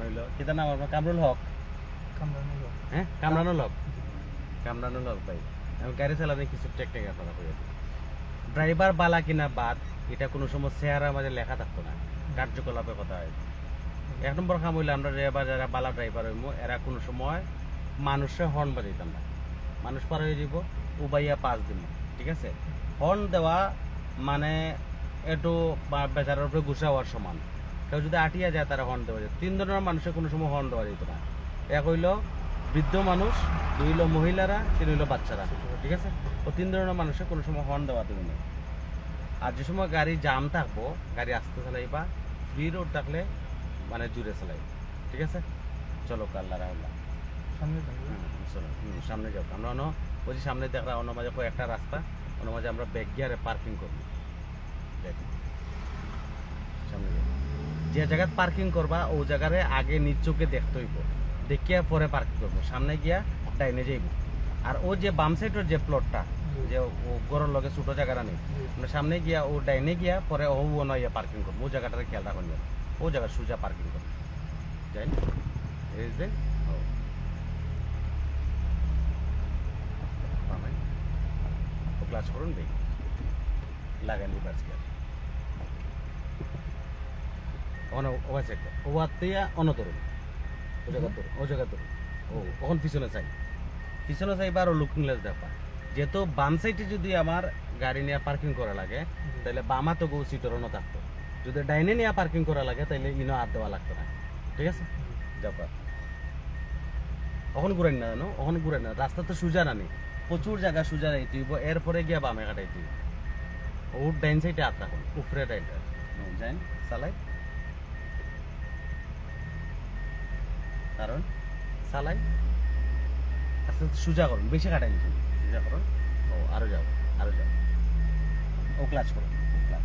নইল কিতা নাম আপনার? কামরুল হক। হ্যাঁ কামরানুল হক? কামরানুল হক ভাই। আমি গাড়ি চালাতে কিছু টেকনিক আপনারা করে ড্রাইভার বালা কিনা বাদ এটা কোনো সময় চেহারার মাঝে লেখা থাকতো না। কার্যকলাপে কথা হয়। এক নম্বর কাম হইলে আমরা ড্রাইভার যারা বালা ড্রাইভার হইব এরা কোনো সময় মানুষের হর্ন বাজাইতাম না। মানুষ পার হয়ে যাব উবাইয়া পাঁচ দিন। ঠিক আছে? হর্ন দেওয়া মানে একটু বেচারার উপরে গুছা হওয়ার সমান। কেউ যদি আটিয়া যায় তারা হর্ন দেওয়া যায়। তিন ধরনের মানুষের কোনো সময় হর্ন দেওয়া যেত না। এক হইল বৃদ্ধ মানুষ দুই হইল মহিলারা তিন হইল বাচ্চারা ঠিক আছে? ও তিন ধরনের মানুষের কোনো সময় হর্ন দেওয়া দেবে না। আর যে সময় গাড়ি জাম থাকব গাড়ি আস্তে চালাইবা ফ্রি রোড থাকলে মানে জুড়ে চালাই ঠিক আছে? চলো কাল্লা রাহুল্লাহ হুম, চলো সামনে যাও। আমরা অন্য বলছি সামনে দেখরা অন্য মাঝে কয়েকটা রাস্তা অন্য মাঝে আমরা ব্যাক গিয়ারে পার্কিং করব দেখ সামনে যাও। যে জায়গায় পার্কিং করবা, ও জায়গারে আগে নিজ চোখে দেখতে হইব। দেখিয়া পরে পার্কিং করব। সামনে গিয়া ডাইনে যাইব। আর ও যে বাম সাইডের যে প্লটটা যে ও গরর লগে ছোট জায়গাটা নেই মানে সামনে গিয়া, ও ডাইনে গিয়া, পরে ও ও নয় পার্কিং করব। ও জায়গাটারে খেয়াল রাখুন ও জায়গা সোজা পার্কিং করব। না এই ক্লাস করুন ভাই লাগান reverse gear on over check কর ওভার অন ধরুন ও জায়গা ধরুন ও জায়গা ধরুন ও ওখান পিছনে চাই। পিছনে চাইবার ও লুকিং গ্লাস দেখা যেহেতু বাম সাইডে যদি আমার গাড়ি নিয়ে পার্কিং করা লাগে তাহলে বামা তো গো সিটের অন্য থাকতো। যদি ডাইনে নিয়ে পার্কিং করা লাগে তাহলে ইনো আর দেওয়া লাগতো না। ঠিক আছে? যাবা অখন ঘুরাই না জানো অখন ঘুরাই না। রাস্তা তো সুজা না নেই প্রচুর জায়গা সুজা রাইতে হইব। এরপরে গিয়া বামে কাটাই হইব। ও ডাইন সাইডে হাত রাখুন উপরে যাইন। চালাই। কারণ চালাই আস্তে আস্তে সুজা করুন বেশি কাটাই নিচ্ছেন সুজা করুন ও আরও যাও আরও যাও। ও ক্লাচ করুন ক্লাচ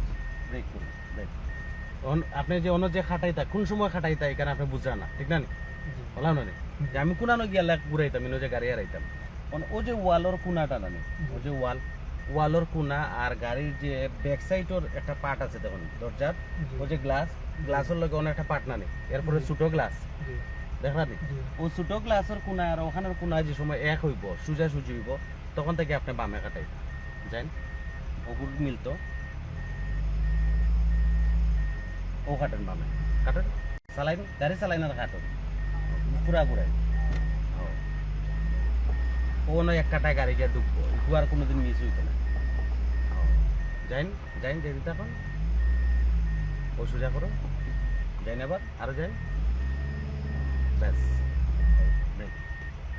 ব্রেক করুন ব্রেক আপনি যে অন্য যে খাটাই তা কোন সময় খাটাই তা এখানে আপনি বুঝলেন না ঠিক না? বললাম না যে আমি কোনানো গিয়া লাগ ঘুরাইতাম যে গাড়ি হারাইতাম। ও যে ওয়ালর কোনাটা না ও যে ওয়াল ওয়ালর কোনা আর গাড়ির যে ব্যাক সাইডের একটা পার্ট আছে দেখুন দরজার। ও যে গ্লাস গ্লাসের লগে অনেক একটা পার্ট না নেই এরপরে ছোট গ্লাস দেখা নি? ও ছোট গ্লাসের কোনা আর ওখানের কোনা যে সময় এক হইব সুজা সুজি হইব তখন থেকে আপনি বামে কাটাই যাইন ওগুলো মিলতো। ও কাটেন বামে। কাটেন? চালাইন গাড়ি চালাইন আর কাটেন? পুরা ঘুরাই। ও নয় এক কাটায় গাড়ি গিয়ে একটু আর কোনোদিন মিস হইতো না। যাইন যাইন যাই দিতে এখন। ও সোজা করো। যাইন আবার আরও যাই ব্যাস।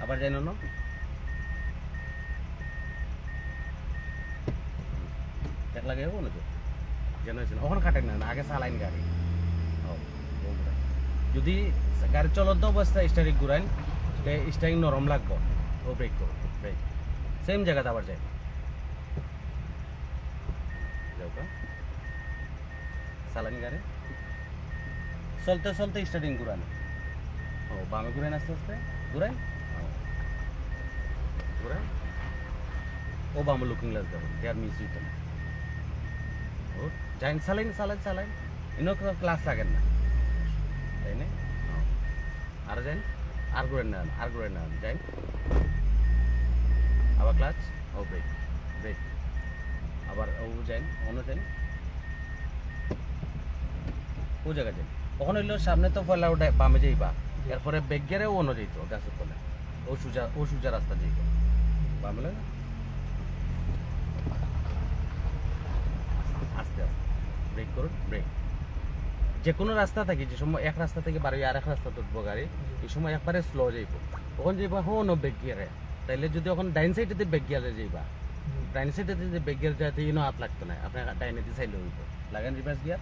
আবার যাই না। যদি গাড়ি চলন্ত অবস্থায় স্টারিং ঘুরাইন স্টারিং নরম লাগবো। ও ব্রেক করো ব্রেক সেম জায়গাতে আবার যাই। চালান গাড়ি। চলতে চলতে স্টার্টিং ঘুরানো। বামে ঘুরাইন আস্তে আস্তে। ঘুরাইন ও। ঘুরাইন ও, বামে লুকিং গ্লাস যাব আর মিস হইতো না। ও, যাইন, চালাইন চালাইন চালাইন। ইনো ক্লাস লাগেন না। তাই না। আর যাইন, আর ঘুরেন না, আর ঘুরেন না, যাইন। আবার ক্লাচ ও ব্রেক ব্রেক আবার ও যাইন, অন্য যাইন। ও জায়গা যাইন? ওখানে হইল সামনে তো ফলা বামে যাইবা। এরপরে বেগ গেরে ও অন্য যাইতো গাছের তলে। ও সুজা ও সুজা রাস্তা যাইব বামে লয় আস্তে আস্তে। ব্রেক করুন, ব্রেক। যে কোনো রাস্তা থাকে, যে সময় এক রাস্তা থেকে বারো আর এক রাস্তা উঠবো গাড়ি, এই সময় একবারে স্লো যাইব। ওখানে যাইবা, হো, নো বেগ গিয়ারে তাইলে যদি ওখানে ডাইন সাইডে দিয়ে বেগ গিয়ারে যাইবা, ডাইন সাইডে যদি বেগ গিয়ার যাইতে ইনো হাত লাগতো না, আপনার ডাইনে দিয়ে চাইলে হইব। লাগান রিভার্স গিয়ার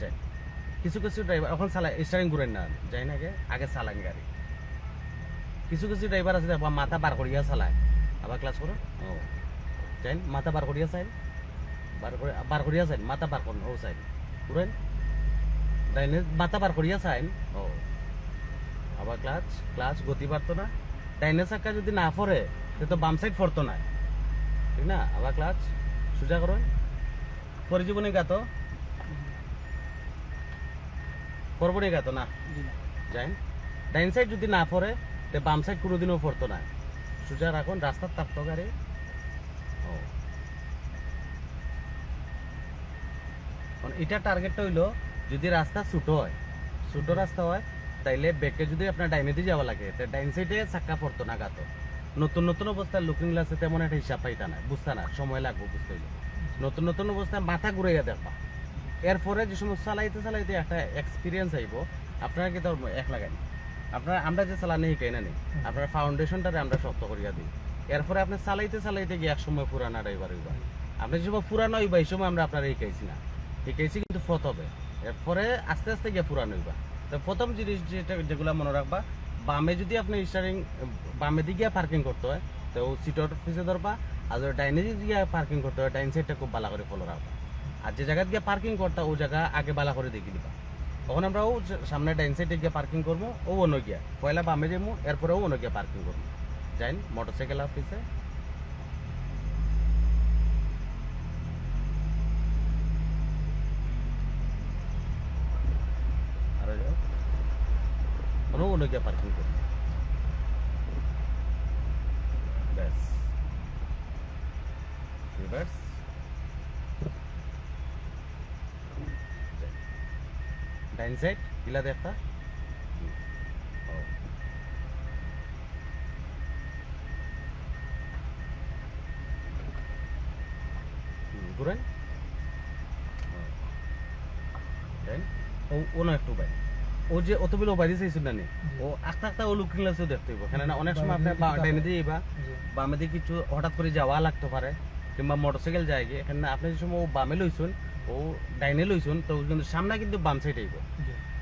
যাই। কিছু কিছু ড্রাইভার এখন চালাই স্টারিং ঘুরেন না, যাই না আগে চালান গাড়ি। কিছু কিছু ড্রাইভার আছে, দেখবা মাথা বার করিয়া চালায়। আবার ক্লাস করো ও যাইন মাথা বার করিয়া চাইন বার করে বার করিয়া চাইন মাথা বার করুন ও চাইন ঘুরেন ডাইনে মাথা বার করিয়া চাইন ও আবার ক্লাচ ক্লাচ গতি বাড়তো না। ডাইনে চাক্কা যদি না পড়ে সে তো বাম সাইড পড়তো না ঠিক না? আবার ক্লাচ সোজা করুন পরে জীবনে গাতো। নি গাতো না। যাই ডাইন সাইড যদি না পড়ে তে বাম সাইড কোনোদিনও পড়তো না। সোজা রাখুন রাস্তার তাপ তো গাড়ি। ও। এটা টার্গেটটা হইল যদি রাস্তা ছোট হয় ছোট রাস্তা হয় তাইলে ব্যাকে যদি আপনার ডাইনে দিয়ে যাওয়া লাগে তে ডাইন সাইডে চাক্কা পড়তো না গাতো। নতুন নতুন অবস্থায় লুকিং গ্লাসে তেমন একটা হিসাব পাইতা না বুঝতা না সময় লাগবে বুঝতে হইলে। নতুন নতুন অবস্থায় মাথা ঘুরাইয়া দেখবা। এরপরে যে সময় চালাইতে চালাইতে একটা এক্সপিরিয়েন্স আইব আপনারা কি তার এক লাগাই আপনারা আমরা যে চালানি শিখাই না নি আপনার ফাউন্ডেশনটারে আমরা শক্ত করিয়া দিই। এরপরে আপনি চালাইতে চালাইতে গিয়ে এক সময় পুরানা ড্রাইভার হইবা। আপনি যে সময় পুরানো হইবা এই সময় আমরা আপনারা শিখাইছি না। শিখাইছি কিন্তু ফত হবে এরপরে আস্তে আস্তে গিয়ে পুরানো হইবা। তো প্রথম জিনিস যেটা যেগুলো মনে রাখবা বামে যদি আপনি স্টারিং বামে দিকে পার্কিং করতে হয় তো সিটর পিছিয়ে ধরবা আর যদি ডাইনে দিকে পার্কিং করতে হয় ডাইন সাইডটা খুব ভালো করে ফলো রাখবা। আর যে জায়গা গিয়ে পার্কিং করতা, ও জায়গা আগে বালা করে দেখি দিবা। তখন আমরা ও সামনে ডাইন গিয়ে পার্কিং করব, ও অন্য গিয়া। পয়লা বামে যাব এরপরে ও অন্য গিয়া পার্কিং করব। যাইন মোটর সাইকেল অফিসে অন্য পার্কিং করব। ব্যাস। হুম, ঘুরেন দেন ও ও না একটু বাই ও যে অত বিলো বাইরে চাইছিল না ও আস্তে আস্তে ও লুকিং দেখতে হইব। অনেক সময় আপনি বা- ডাইনে দিয়ে বা বামে দিয়ে কিছু হঠাৎ করে যাওয়া লাগতে পারে কিংবা মোটরসাইকেল যায় গিয়ে। এখানে আপনি যে সময় ও বামে লইছুন ও ডাইনে লইছুন তো কিন্তু সামনে কিন্তু বাম সাইড আইব।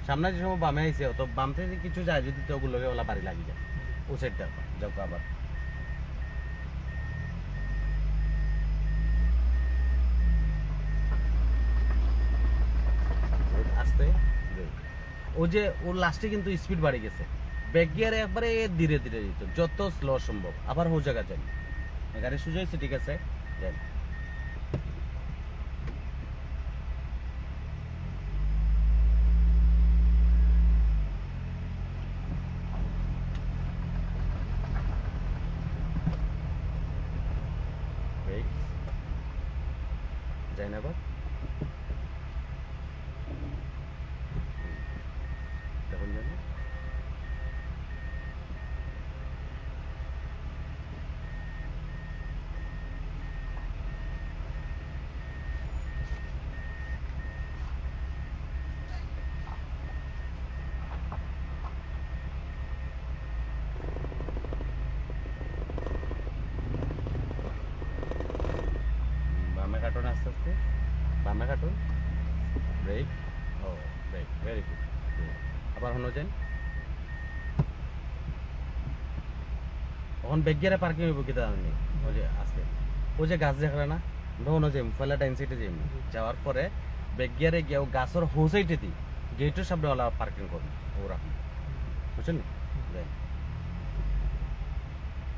সামনে যে সময় বামে আইছে তো বাম থেকে কিছু যায় যদি তো ওগুলোকে ওলা বাড়ি লাগি যায় ও সাইডটা যাও আবার। আস্তে ও যে ওর লাস্টে কিন্তু স্পিড বাড়ে গেছে। ব্যাক গিয়ারে একবারে ধীরে ধীরে দিত যত স্লো সম্ভব। আবার ও জায়গা যান গাড়ি সুযোগ ঠিক আছে? যান ব্রেক যাই না আবার তখন জানো বামে কাটুন আস্তে আস্তে বামে কাটুন ব্রেক ও ব্রেক ভেরি গুড আবার হনো যান তখন বেগিয়ারে পার্কিং হইব কিতা জানি, ওই যে আজকে ওই যে গাছ দেখলে না হনো যাইম পয়লা ডাইন সাইডে যাইম। যাওয়ার পরে বেগিয়ারে গিয়ে গাছের হো সাইডে দি গেটের সামনে ওলা পার্কিং করব ও রাখুন বুঝছেন? যাই।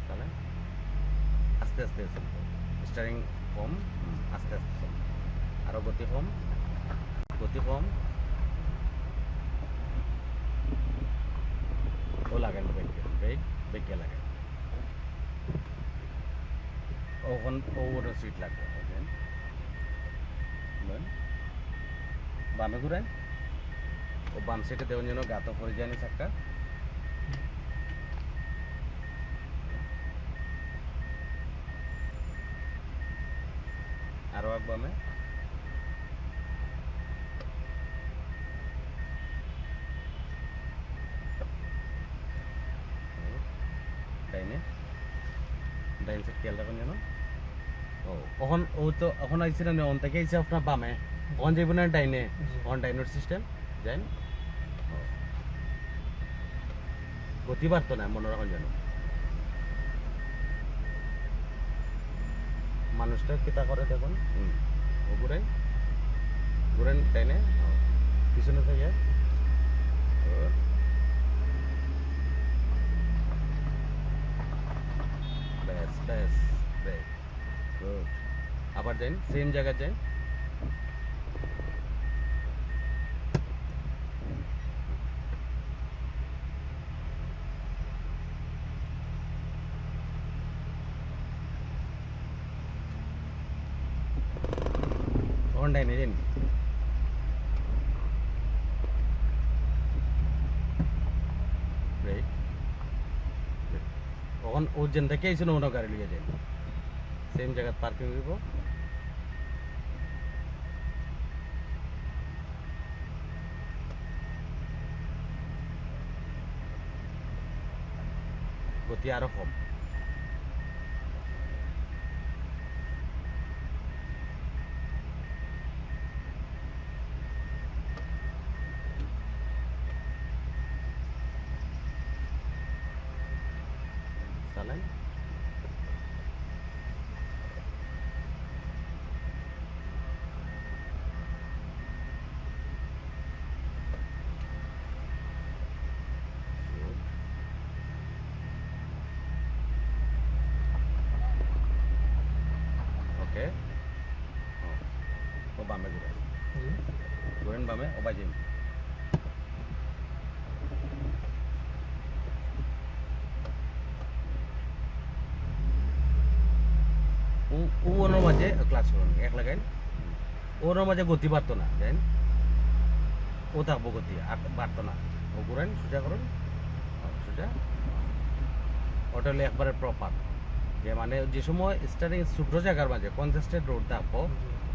তাহলে আস্তে আস্তে স্টারিং কম, আস্তে আস্তে চল। আরও গতি কম গতি কম। ও লাগান ব্রেক ব্রেক ব্রেকে লাগান ওখান, ওর সিট লাগবে, ওখান। বামে ঘুরেন ও বাম সিটে দেওয়ার জন্য গাতো পরে যায়নি চাক্কা আরও এক বামে। ডাইনে ডাইন সাইড খেয়াল রাখুন যেন। ও। এখন ও তো এখন আইসি না অন থেকে আইসি আপনার বামে। অন যাইব না ডাইনে অন ডাইনোর সিস্টেম যাইন গতি বাড়তো না মনে রাখুন যেন। মানুষটা কিতা করে দেখুন। ও ঘুরাই ঘুরেন ডাইনে। পিছনে থেকে। yes right good আবার দেন সেম জায়গা দেন on time, isn't it? তখন ও যেন থেকে আইসেন অন্য গাড়ি লিয়ে যান সেম জায়গাত পার্কিং হইব গতি আরও কম চালাই ওকে ও বামে ঘুরে ও- ও ওর মাঝে ক্লাস করুন এক লাগাইন ওর মাঝে গতি বাড়তো না জানেন ও থাকব গতি আর বাড়তো না। ও ঘুরেন সোজা করুন। সোজা। ওটা হলে একবারে প্রপার যে মানে যে সময় স্টার্টিং ছোটো জায়গার মাঝে কনজেস্টেড রোড থাকব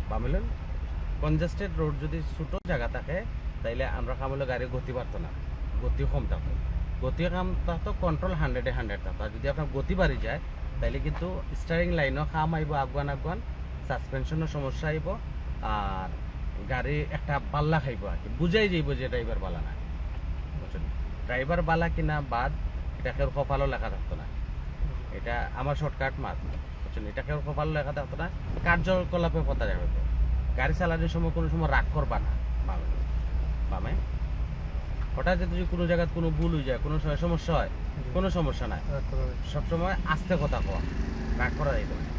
বামিলেন। কনজেস্টেড রোড যদি ছোটো জায়গা থাকে, তাইলে আমরা খামলে গাড়ি গতি বাড়তো না। গতি কম থাকতো গতি কাম থাকতো কন্ট্রোল হান্ড্রেডে হান্ড্রেড থাকতো। আর যদি আপনার গতি বাড়ি যায়, তাইলে কিন্তু স্টারিং লাইনও খাম আইব আগুয়ান আগুয়ান সাসপেনশনের সমস্যা আইব আর গাড়ি একটা পাল্লা খাইব আর কি। বুঝাই যাইব যে ড্রাইভার বালা না বুঝছেন ড্রাইভার বালা কিনা বাদ, এটা কেউ কপালও লেখা থাকতো না। এটা আমার শর্টকাট মাত। বুঝছেন এটা কেউ কপালও লেখা থাকতো না। কার্যকলাপে কথা যাবে। গাড়ি চালানোর সময় কোনো সময় রাগ করবা না। বামে। হঠাৎ যদি কোনো জায়গায় কোনো ভুল হয়ে যায় কোনো সময় সমস্যা হয় কোনো সমস্যা নাই। সবসময় আস্তে কথা কওয়া। রাগ করা যাইতে না।